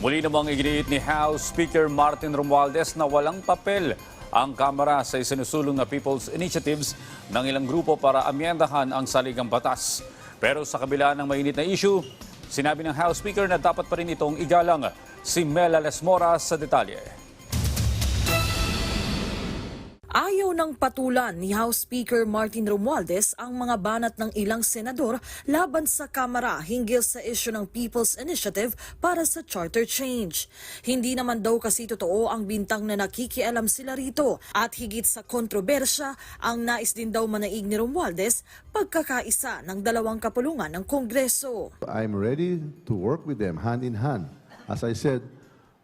Muli namang iginiit ni House Speaker Martin Romualdez na walang papel ang Kamara sa isinusulong na People's Initiatives ng ilang grupo para amyendahan ang saligang batas. Pero sa kabila ng mainit na issue, sinabi ng House Speaker na dapat pa rin itong igalang si Mela Lesmora sa detalye. Ayaw ng patulan ni House Speaker Martin Romualdez ang mga banat ng ilang senador laban sa Kamara hinggil sa isyu ng People's Initiative para sa charter change. Hindi naman daw kasi totoo ang bintang na nakikialam sila rito at higit sa kontrobersya ang nais din daw manaig ni Romualdez pagkakaisa ng dalawang kapulungan ng Kongreso. I'm ready to work with them hand in hand. As I said,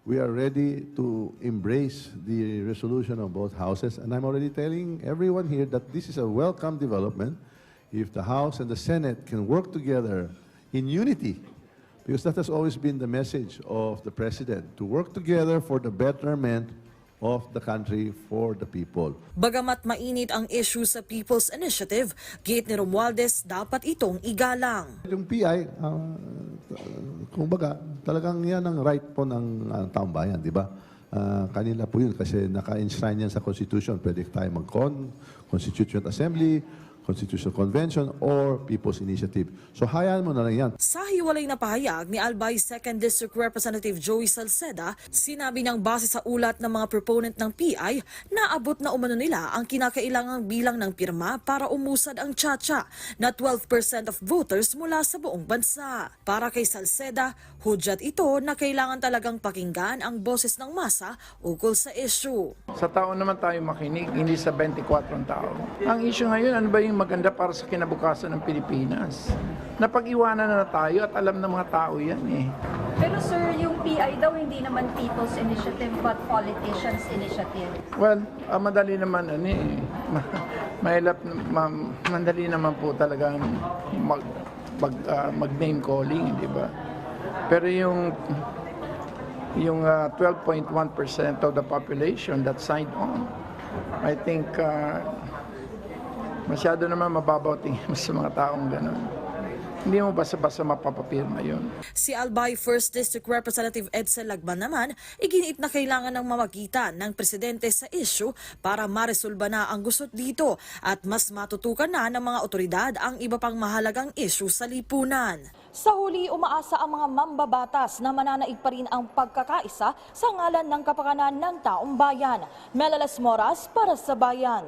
we are ready to embrace the resolution of both houses, and I'm already telling everyone here that this is a welcome development if the House and the Senate can work together in unity, because that has always been the message of the President, to work together for the betterment of the country for the people. Bagamat mainit ang issue sa People's Initiative, gate ni Romualdez dapat itong igalang. Yung PI, uh, kumbaga, talagang yan ang right po ng uh, taong bayan, di ba? Ah, kanila po yun kasi naka-enshrine yan sa Constitution. Pwede tayo mag-con, Constituent Assembly, Constitutional Convention, or People's Initiative. So hayaan mo na lang yan. Sa hiwalay na pahayag ni Albay 2nd District Representative Joey Salceda, sinabi ng base sa ulat ng mga proponent ng PI na abot na umano nila ang kinakailangang bilang ng pirma para umusad ang Chacha na 12% of voters mula sa buong bansa. Para kay Salceda, hudyat ito na kailangan talagang pakinggan ang boses ng masa ukol sa issue. Sa tao naman tayo makinig, hindi sa 24 ang tao. Ang issue ngayon, ano ba yung maganda para sa kinabukasan ng Pilipinas? Napag-iwanan na, tayo at alam ng mga tao yan eh. Pero sir, yung PI daw hindi naman People's Initiative but Politicians Initiative. Well, ah, madali naman ano eh. Ma- mahirap, ma- madali naman po talaga mag, mag, ah, mag-name calling, di ba? Pero yung yung ah, 12.1% of the population that signed on, I think ah, masyado naman mababaw tingin mo sa mga taong ganun. Hindi mo basta-basta mapapapirma yun. Si Albay 1st District Representative Edsel Lagban naman, iginiit na kailangan ng mamagitan ng presidente sa issue para maresolba na ang gusot dito at mas matutukan na ng mga otoridad ang iba pang mahalagang issue sa lipunan. Sa huli, umaasa ang mga mambabatas na mananaig pa rin ang pagkakaisa sa ngalan ng kapakanan ng taong bayan. Melalas Moras para sa Bayan.